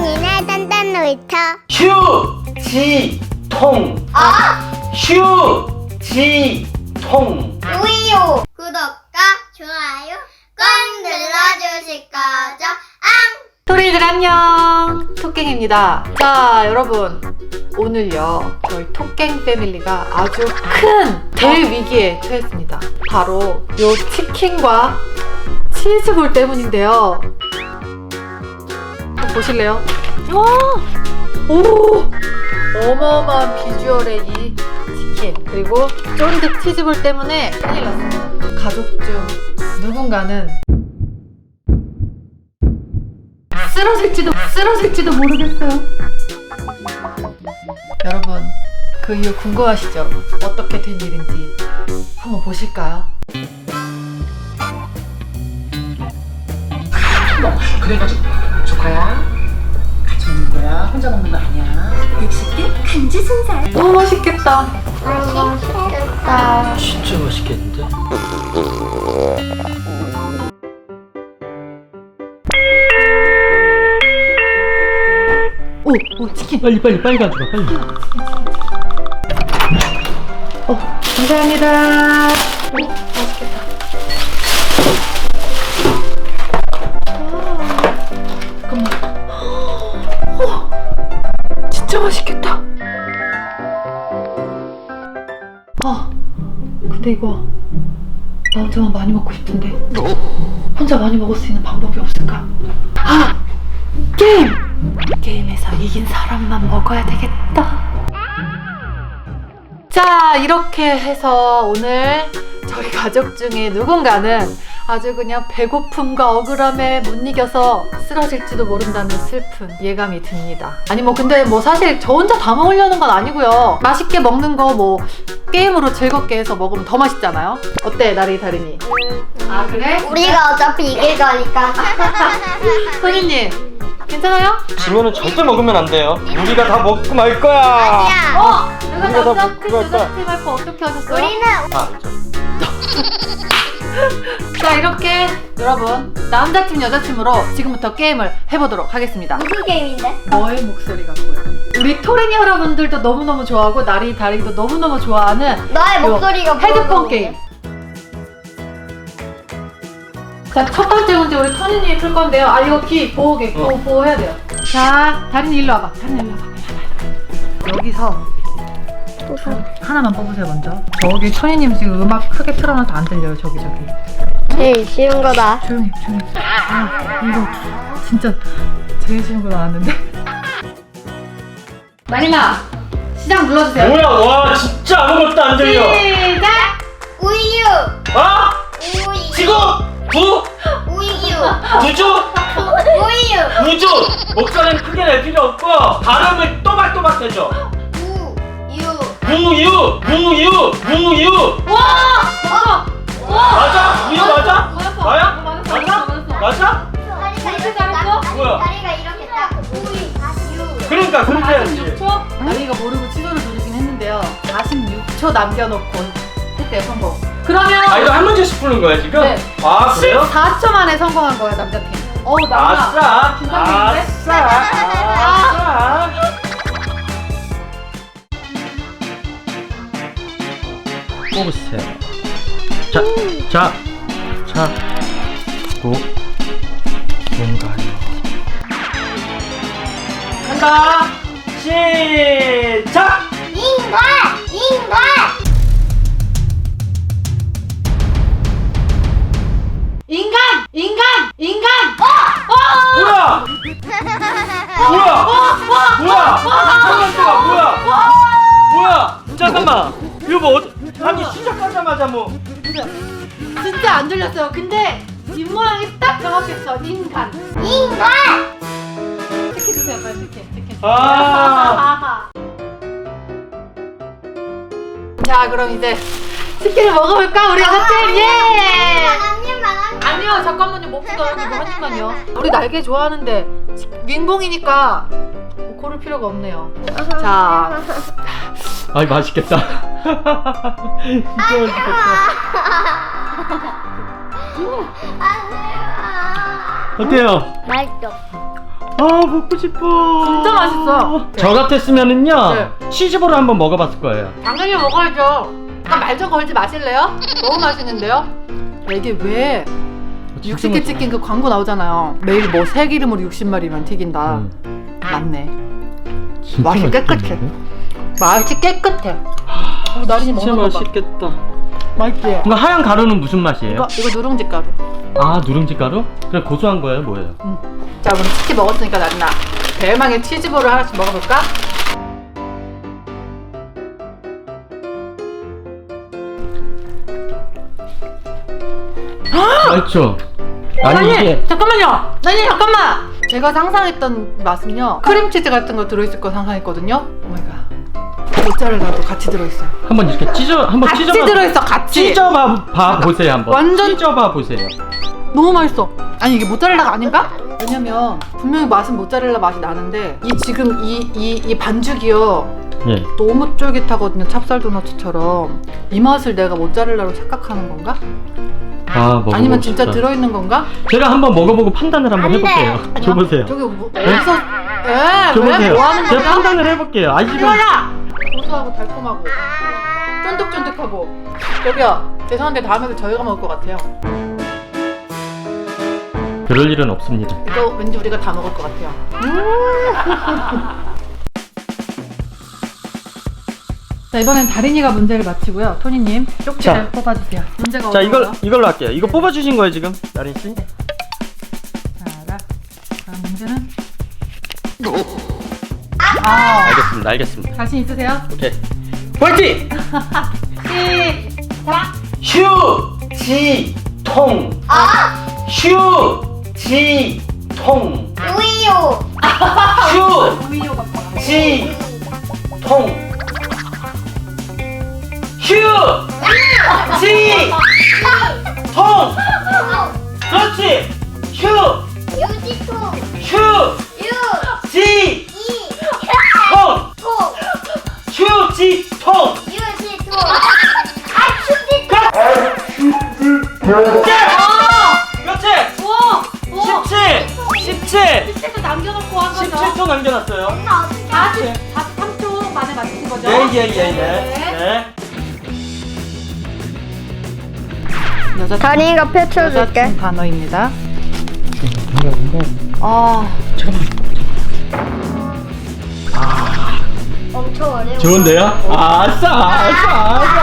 땡땡이네 단단 놀이터. 휴지통. 휴지통. 우유 구독과 좋아요 꼭 눌러주실 거죠? 토리들 안녕! 토깽입니다. 자 여러분. 오늘요 저희 토깽 패밀리가 아주 큰 대위기에 처했습니다. 바로 요 치킨과 치즈볼 때문인데요 보실래요? 와! 오! 어마어마한 비주얼의 이 치킨 그리고 쫀득 치즈볼 때문에 큰일 났습니다 가족 중 누군가는 쓰러질지도 쓰러질지도 모르겠어요. 여러분 그 이유 궁금하시죠? 어떻게 된 일인지 한번 보실까요? 그래가지고 조카야 같이 먹는 거야 혼자 먹는 거 아니야 60개 간지 순살 너무 맛있겠다. 맛있겠다 진짜 맛있겠는데? 오, 오 치킨. 빨리 빨리 빨리 가져가 빨리 어, 감사합니다. 오, 맛있겠다. 맛있겠다. 아, 근데 이거 나 혼자만 많이 먹고 싶은데 혼자 많이 먹을 수 있는 방법이 없을까? 아, 게임! 게임에서 이긴 사람만 먹어야 되겠다. 자, 이렇게 해서 오늘 저희 가족 중에 누군가는 아주 그냥 배고픔과 억울함에 못 이겨서 쓰러질지도 모른다는 슬픈 예감이 듭니다. 아니, 뭐, 근데 뭐 사실 저 혼자 다 먹으려는 건 아니고요. 맛있게 먹는 거 뭐, 게임으로 즐겁게 해서 먹으면 더 맛있잖아요? 어때, 나리 다리니? 아, 그래? 우리가 어차피 이길 거니까 소리님, 괜찮아요? 지면은 절대 먹으면 안 돼요 우리가 다 먹고 말 거야 야 어! 내가 우리가 다 남자팀, 그거 할까? 여자팀 할거 어떻게 하셨어요? 우리는 아 진짜 자 이렇게 여러분 남자팀 여자팀으로 지금부터 게임을 해보도록 하겠습니다. 무슨 게임인데? 너의 목소리가 보여 우리 토린이 여러분들도 너무너무 좋아하고 나리 다리도 너무너무 좋아하는 너의 요 목소리가 헤드폰 뭐라고 게임. 자 첫 번째 문제 우리 토린이 풀 건데요. 아 이거 귀 보호게 보호, 보호해야 돼요. 자 다린이 일로 와봐. 다린이 일로 와봐. 여기서 하나만 뽑으세요 먼저. 저기 토니님 지금 음악 크게 틀어놔서 안 들려요 저기 저기 제일 쉬운 거다. 조용히 조용히. 아 이거 진짜 제일 쉬운 거 나왔는데? 마리나 시작 눌러주세요. 뭐야 와 진짜 아무것도 안 들려. 시작! 우유. 아 우유. 지금 부? 우유. 부주? 우유. 부주 목소리는 크게 낼 필요 없고 발음을 또박또박 해줘 우유. 부유 부유 부유 와 46초 나리가 모르고 취소를 누르긴 했는데요 46초 남겨놓고 했대요 성공 그러면 아 이거 한 문제씩 푸는 거야 지금? 네. 아 그래요? 4초 만에 성공한 거야 남자팀 어우 나나 아싸 긴장되는데? 아싸 아싸 뽑으세요 자, 자, 자, 고, 뭔가요? 간다! 시작! 인간 아. 자 그럼 이제 치킨을 먹어볼까? 우리 같이? 예. 마감님 마감님 아니요 잠깐만요 못 풀어요 이거 한 입만요 우리 날개 좋아하는데 민봉이니까 뭐 고를 필요가 없네요. 자. 아이, 맛있겠다. 진짜 맛있겠다. 어때요? 맛있어 아 먹고 싶어. 진짜 맛있어요. 저 같았으면은요 네. 치즈볼을 한번 먹어봤을 거예요. 당연히 먹어야죠. 잠깐 말좀 걸지 마실래요? 너무 맛있는데요? 야, 이게 왜 60개 찍힌 그 광고 나오잖아요. 매일 뭐 새기름으로 60마리만 튀긴다. 음, 맞네. 맛이 깨끗해. 맛이 깨끗해. 어, 나린이 진짜 먹는 거 봐. 맛있겠다. 맛있지? 이거 하얀 가루는 무슨 맛이에요? 이거, 이거 누룽지 가루. 아 누룽지 가루? 그래 고소한 거예요 뭐예요? 자, 그럼 치킨 먹었으니까 나린아. 대망의 치즈볼을 하나씩 먹어볼까? 맛있죠? 아니 이게 잠깐만요. 나린이 잠깐만. 제가 상상했던 맛은요. 크림치즈 같은 거 들어있을 거 상상했거든요. 모짜렐라도 같이 들어있어요. 한번 이렇게 찢어 한번 같이 찢어봐 들어있어, 같이. 찢어봐 봐 보세요 한번 완전- 찢어봐 보세요. 너무 맛있어. 아니 이게 모짜렐라가 아닌가? 왜냐면 분명히 맛은 모짜렐라 맛이 나는데 이 지금 이 이 이 반죽이요 예. 너무 쫄깃하거든요 찹쌀 도너츠처럼 이 맛을 내가 모짜렐라로 착각하는 건가? 아 먹어보고 아니면 진짜 싶다. 들어있는 건가? 제가 한번 먹어보고 판단을 한번 안 돼. 해볼게요. 줘보세요. 저기 뭐, 어디서 에? 줘보세요. 왜? 뭐 하는 제가 거야? 판단을 해볼게요. 아 지금 이거야! 고소하고 달콤하고 쫀득쫀득하고 저기요 죄송한데 다음에도 저희가 먹을 것 같아요 그럴 일은 없습니다. 이거 왠지 우리가 다 먹을 것 같아요 자 이번엔 다린이가 문제를 마치고요 토니님 쪽지를 자. 뽑아주세요 문제가 자 이걸? 이걸로 할게요. 이거 뽑아 주신 거예요 지금 나린 씨? 자, 다음 문제는 아 알겠습니다. 알겠습니다. 자신 있으세요? 오케이. 화이팅! 시작! 휴지통. 휴지통. 우유. 우이요가 뭐야? 휴지통. 휴 한 거죠? 17초 남겨놨어요. 40, 43초 만에 맞추신 거죠? 예예예 예, 네. 네. 여자 다린이가 펼쳐줄게. 여자친 단어입니다. 아, 엄청 어려워. 좋은데요? 아싸 아싸 아싸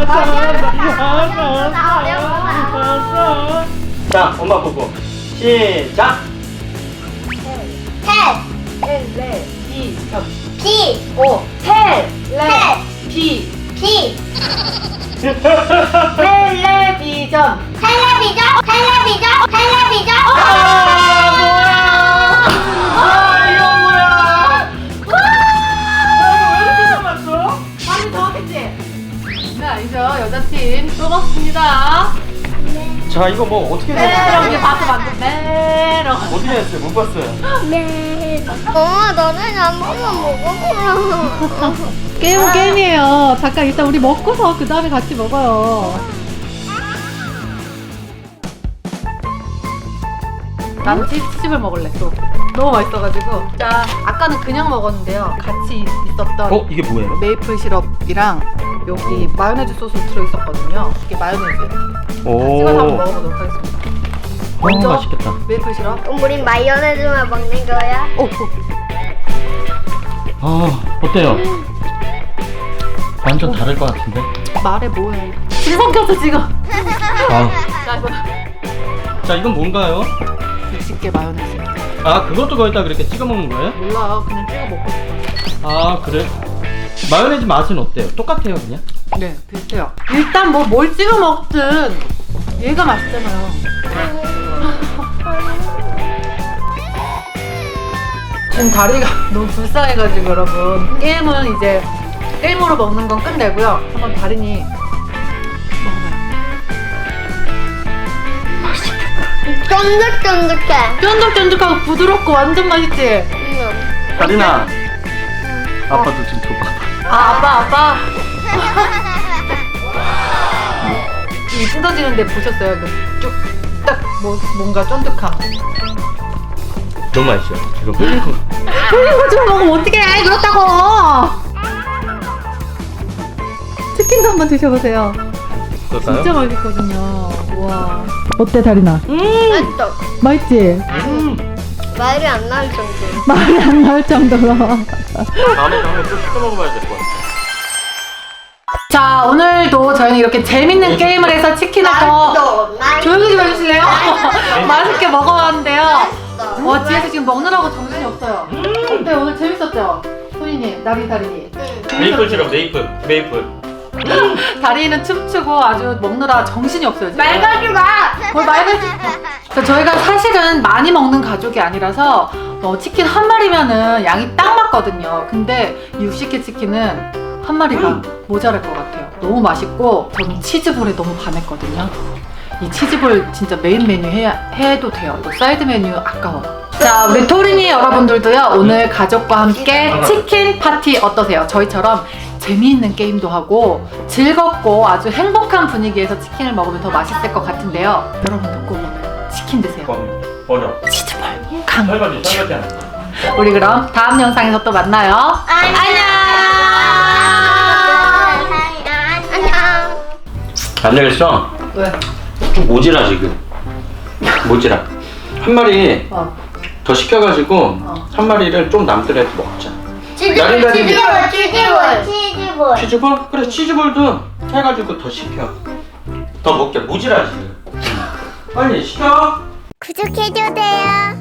아싸 아싸 아싸 자 엄마 보고 시작 오, 텔, 레, 텔. 비, 비. 텔레비전. 텔레비전. 텔레비전. 텔레비전. 아 뭐야 아 이거 뭐야 아 이거 왜 이렇게 잡았어? 많이 정확했지? 네, 아니죠. 여자팀 또 먹습니다. 자 이거 뭐 어떻게 메롱, 이제? 봐서 만든 메롱. 어떻게 했어요? 못 봤어요 네. 엄마 너는 한 번만 먹어보라. 게임은 게임이에요. 잠깐 일단 우리 먹고서 그 다음에 같이 먹어요. 나는 치즈칩을 먹을래 또. 너무 맛있어가지고. 자, 아까는 그냥 먹었는데요. 같이 있었던 어 이게 뭐예요? 메이플 시럽이랑 여기 마요네즈 소스 들어있었거든요. 이게 마요네즈. 찍어서 한번 오 먹어보도록 하겠습니다. 어, 먼저 맛있겠다 메이플 시럽. 그럼 우린 마요네즈만 먹는 거야? 오, 오. 아 어때요? 완전 다를 것 같은데 말해 뭐해. 질 섞였어 지금. 아. 자, 이거 자 이건 뭔가요? 60개 마요네즈. 아 그것도 거기다 그렇게 찍어 먹는 거예요? 몰라, 그냥 찍어 먹고 싶어. 아 그래? 마요네즈 맛은 어때요? 똑같아요 그냥? 네, 비슷해요. 일단 뭐 뭘 찍어 먹든 얘가 맛있잖아요. 지금 다리가 너무 불쌍해가지고 여러분 게임은 이제 게임으로 먹는 건 끝내고요. 한번 다리니 먹어봐요. 쫀득쫀득해. 쫀득쫀득하고 부드럽고 완전 맛있지? 응. 다리나 아빠도 좀 줘봐 아 아빠 아빠 이 뜯어지는데 보셨어요? 그 쭉딱 뭐, 뭔가 쫀득함 너무 맛있어. 이거 쫄리고지만 먹으면 어떡해 그렇다고 치킨도 한번 드셔보세요 그럴까요? 진짜 맛있거든요 와 어때 다리나? 맛있어. 맛있지? 음. 말이 안 나올 정도. 말이 안 나올 정도로 다음에 한번 또 시켜 먹어봐야 될 것 같아. 자 오늘도 저희는 이렇게 재밌는 게임을 해서 치킨을 더 맛있어. 맛있어. 조용히 좀 해주실래요? 맛있게 먹어봤는데요 맛있어. 와 뒤에서 지금 먹느라고 정신이 없어요 어때 오늘 재밌었죠? 소희님 나리 다리니 응. 메이플 시럽 메이플 메이플. 다리는 춤추고 아주 먹느라 정신이 없어요 지금 말가지 마. 뭘 말을 그래서 저희가 사실은 많이 먹는 가족이 아니라서 어, 치킨 한 마리면은 양이 딱 맞거든요. 근데 이 60개 치킨은 한 마리가 모자랄 것 같아요. 너무 맛있고 저는 치즈볼에 너무 반했거든요. 이 치즈볼 진짜 메인 메뉴 해, 해도 돼요. 또 사이드 메뉴 아까워. 자, 우리 토린이 여러분들도요, 오늘 가족과 함께 치킨 파티 어떠세요? 저희처럼 재미있는 게임도 하고 즐겁고 아주 행복한 분위기에서 치킨을 먹으면 더 맛있을 것 같은데요. 여러분도 꼭 오늘 치킨 드세요. 버려. 치즈볼 강. 설거지 설거지. 우리 그럼 다음 영상에서 또 만나요. 안녕. 안 되겠어. 왜? 좀 모지라 지금. 모지라. 한 마리 어. 더 시켜가지고 어. 한 마리를 좀 남더라도 먹자. 치즈볼, 나린다리. 치즈볼, 치즈볼, 치즈볼. 치즈볼? 그래 치즈볼도 해가지고 더 시켜. 더 먹자. 모지라 지금. 빨리 시켜. 구독해줘세요.